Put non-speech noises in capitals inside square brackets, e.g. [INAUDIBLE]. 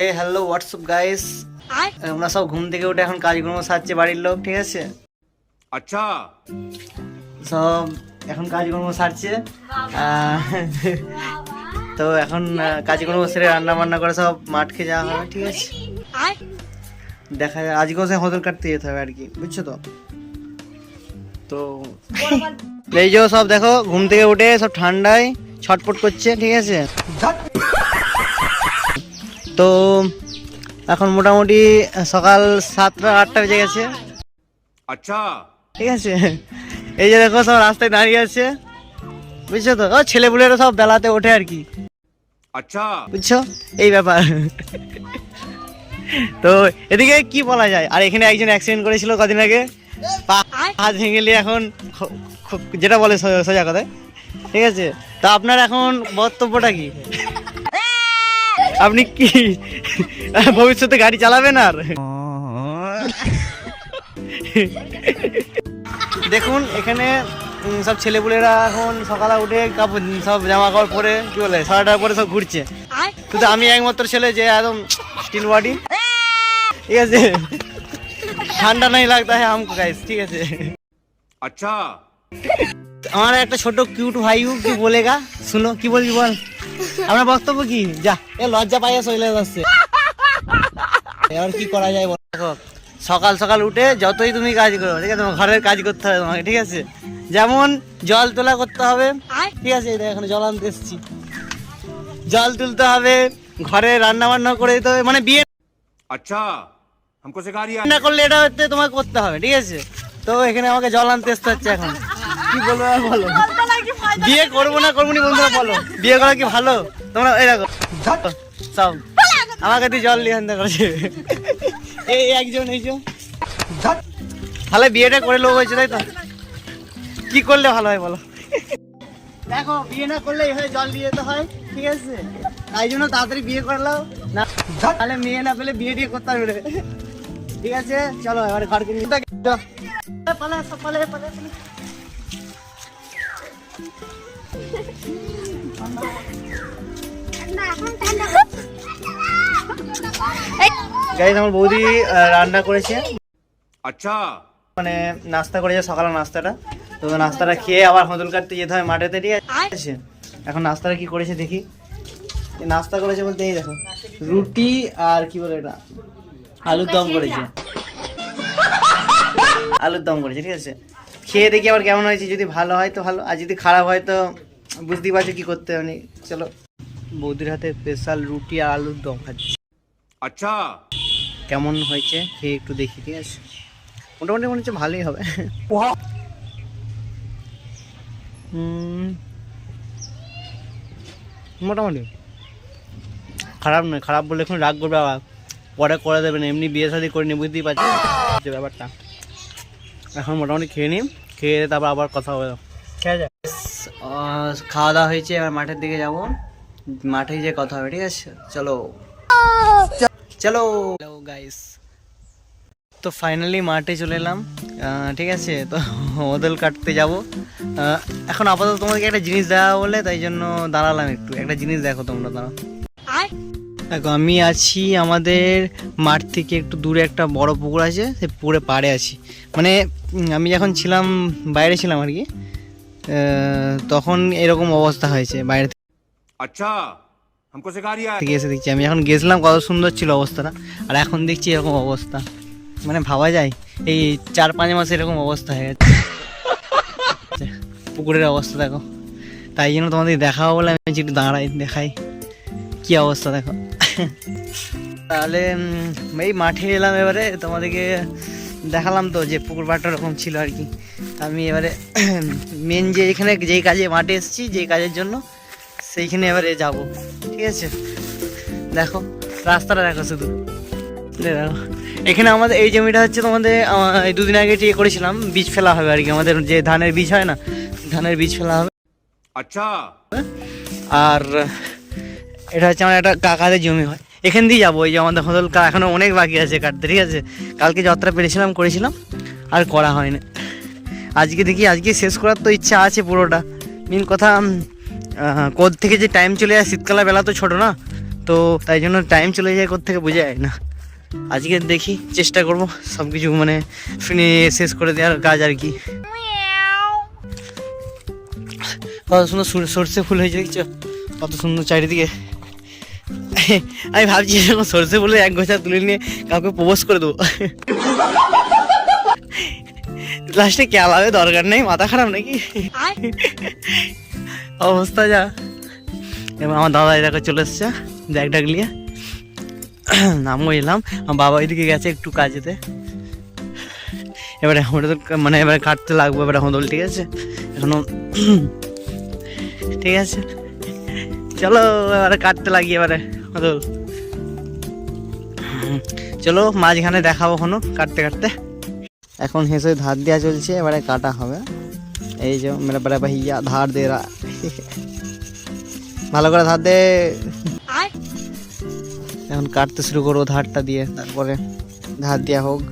এ hello WhatsApp guys ওনারা সব ঘুম থেকে উঠে এখন কাজকর্ম সারছে বাড়ির লোক ঠিক আছে? আচ্ছা। সব এখন কাজকর্ম সারছে। তো এখন কাজকর্ম সেরে রান্না বান্না করে সব মাঠকে যাওয়া হবে ঠিক আছে? দেখা যায় আজকেও সে হোটেল কাটতে যেতে হবে আর কি বুঝছ তো? তো এই যে সব দেখো ঘুম থেকে উঠে সব ঠান্ডায় ছটপট করছে ঠিক আছে? তো এখন মোটামুটি সকাল সাতটা আটটা বেজে গেছে। আচ্ছা। ঠিক আছে? এই যে দেখো সব রাস্তায় দাঁড়িয়ে আছে। বুঝছ তো? ও ছেলেপুলেরা সব বেলাতে ওঠে আর কি। আচ্ছা। বুঝছ? এই ব্যাপার। তো এদিকে কি বলা যায়? আর এখানে একজন অ্যাক্সিডেন্ট করেছিল কদিন আগে। পা ভেঙে নিয়ে এখন যেটা বলে সোজা কথায় ঠিক আছে? তো আপনার এখন বক্তব্যটা কি? আপনি কি ভবিষ্যতে গাড়ি চালাবেন আর? দেখুন এখানে সব ছেলেপুলেরা এখন সকালে উঠে কাপড় সব জামা কাপড় পরে কি বলে সারাটা পরে সব ঘুরছে। কিন্তু আমি একমাত্র ছেলে যে একদম স্টিল বডি। ঠিক আছে? ঠান্ডা নাই লাগতো হ্যাঁ আমকো গাইস ঠিক আছে? আচ্ছা। আমার একটা ছোট কিউট ভাইউ কি বলেগা? শুনো কি বলবি বল? আমার বক্তব্য কি যা এ লজ্জা পাইয়া চলে যাচ্ছে এবার কি করা যায় বলো দেখো সকাল সকাল উঠে যতই তুমি কাজ করো ঠিক আছে তোমার ঘরের কাজ করতে হবে তোমাকে ঠিক আছে যেমন জল তোলা করতে হবে ঠিক আছে এই দেখো, এখন জল আনতে এসেছি জল তুলতে হবে ঘরে রান্না বান্না করে দিতে হবে মানে বিয়ে अच्छा हमको सिखा रिया না করলে এটা হচ্ছে তোমাকে করতে হবে ঠিক আছে তো এখানে আমাকে জল আনতে আসতে হচ্ছে এখন কি বলবো আর বলো বিয়ে করব না করব না বন্ধুরা, বলো। বিয়ে করা কি ভালো? তোমরা এই দেখো। সব আমাকে তুই জল নিয়ে আনতে করেছে এই একজন, এই তাহলে বিয়েটা করে লোক হয়েছে, তাই তো? কি করলে ভালো হয়, বলো। দেখো, বিয়ে না করলে এভাবে জল দিয়ে যেতে হয়, ঠিক আছে? তাই জন্য তাড়াতাড়ি বিয়ে করলাম না, তাহলে মেয়ে না পেলে বিয়ে দিয়ে করতে হবে। ঠিক আছে? চলো, এবার ঘরকে নিয়ে পালা। আমার বৌদি রান্না করেছে। আচ্ছা। মানে নাস্তা করেছে সকালে নাস্তাটা। তো নাস্তাটা খেয়ে আবার হদল কাটতে যেতে হয় মাঠেতে দিয়ে আছে এখন নাস্তাটা কি করেছে দেখি। নাস্তা করেছে বলতে এই দেখো রুটি আর কি বলে এটা? আলুর দম করেছে। আলুর দম করেছে ঠিক আছে। খেয়ে দেখি আবার কেমন হয়েছে যদি ভালো হয় তো ভালো আর যদি খারাপ হয় তো বুঝতেই পারছি কী করতে মানে চলো বৌদির হাতে স্পেশাল রুটি আর আলুর দম খাচ্ছি। আচ্ছা। কেমন হয়েছে? সে একটু দেখি ঠিক আছে? মোটামুটি মনে হচ্ছে ভালোই হবে। মোটামুটি। খারাপ নয় খারাপ বলে এখন রাগ করবে আবার। পরে করে দেবে না এমনি বিয়ে শাদি করে নি বুঝতেই পারছি? ব্যাপারটা। এখন মোটামুটি খেয়ে নিই খেয়ে তারপর আবার কথা হবে। খেয়ে যায় খাওয়া দাওয়া হয়েছে এবার মাঠের দিকে যাব। মাঠে যে কথা হবে ঠিক আছে? চলো। চলো। গাইস তো ফাইনালি মাঠে চলে এলাম। ঠিক আছে? তো ওদল কাটতে যাব। এখন আপাতত তোমাদেরকে একটা জিনিস দেওয়া বলে তাই জন্য দাঁড়ালাম একটু। একটা জিনিস দেখো তোমরা দাঁড়াও। দেখো আমি আছি আমাদের মাঠ থেকে একটু দূরে একটা বড় পুকুর আছে সে পুকুরে পাড়ে আছি। মানে আমি যখন ছিলাম বাইরে ছিলাম আর কি তখন এরকম অবস্থা হয়েছে বাইরে আচ্ছা হামকো শেখা রিয়া থেকে এসে দেখছি আমি এখন গেছিলাম কত সুন্দর ছিল অবস্থাটা আর এখন দেখছি এরকম অবস্থা। মানে ভাবা যায় এই চার পাঁচ মাস এরকম অবস্থা হয়ে গেছে। পুকুরের অবস্থা দেখো। তাই জন্য তোমাদের দেখাবো বলে আমি একটু দাঁড়াই দেখাই। কি অবস্থা দেখো। তাহলে এই মাঠে এলাম এবারে তোমাদেরকে দেখালাম তো যে পুকুর পাড়টা ওরকম ছিল আর কি। আমি এবারে [CLEARS THROAT] মেন যে এখানে যেই কাজে মাঠে এসেছি যেই কাজের জন্য সেইখানে এবারে যাব। ঠিক আছে? দেখো রাস্তাটা দেখো শুধু। দেখো। এখানে আমাদের এই জমিটা হচ্ছে তোমাদের দুদিন আগে ইয়ে করেছিলাম বীজ ফেলা হবে আর কি। আমাদের যে ধানের বীজ হয় না ধানের বীজ ফেলা হবে। আচ্ছা। আর এটা হচ্ছে আমার একটা কাকাদের জমি হয়। এখান দিয়ে যাব ওই যে আমাদের হদল কা এখনও অনেক বাকি আছে কাটতে, ঠিক আছে? কালকে যতটা পেরেছিলাম, করেছিলাম, আর করা হয়নি। আজকে দেখি, আজকে শেষ করার তো ইচ্ছা আছে পুরোটা। মেন কথা কোদ থেকে যে টাইম চলে যায়, শীতকালে বেলা তো ছোটো না, তো তাই জন্য টাইম চলে যায় থেকে বোঝা যায় না। আজকে দেখি, চেষ্টা করব সব কিছু মানে ফিনে শেষ করে দেওয়ার কাজ আর কি। কত সুন্দর সর- সর্ষে ফুল হয়েছে কত সুন্দর চারিদিকে। আমি ভাবছি এরকম সর্ষে ফুলে এক গোছা তুলে নিয়ে কাউকে প্রবোজ করে দেবো। লাস্টে কেলাবে দরকার নেই? মাথা খারাপ নাকি? অবস্থা যা। এবার আমার দাদা এলাকা চলে এসছে, ব্যাগ ট্যাগ নিয়ে। নামও এলাম। আমার বাবা ওইদিকে গেছে একটু কাজেতে। এবারে আমাদের মানে এবারে কাটতে লাগবে, এবারে হদল ঠিক আছে? এখনও ঠিক আছে। চলো, এবারে কাটতে লাগি এবারে। হদল চলো মাঝখানে দেখাবো কোনো কাটতে কাটতে। এখন হেসে ধার দেওয়া চলছে এবারে কাটা হবে। এই যে মেরা বড় ভাইয়া ধার দে রা। ভালো করে ধার দে। এখন কাটতে শুরু করব ধারটা দিয়ে তারপরে ধার দেওয়া হোক।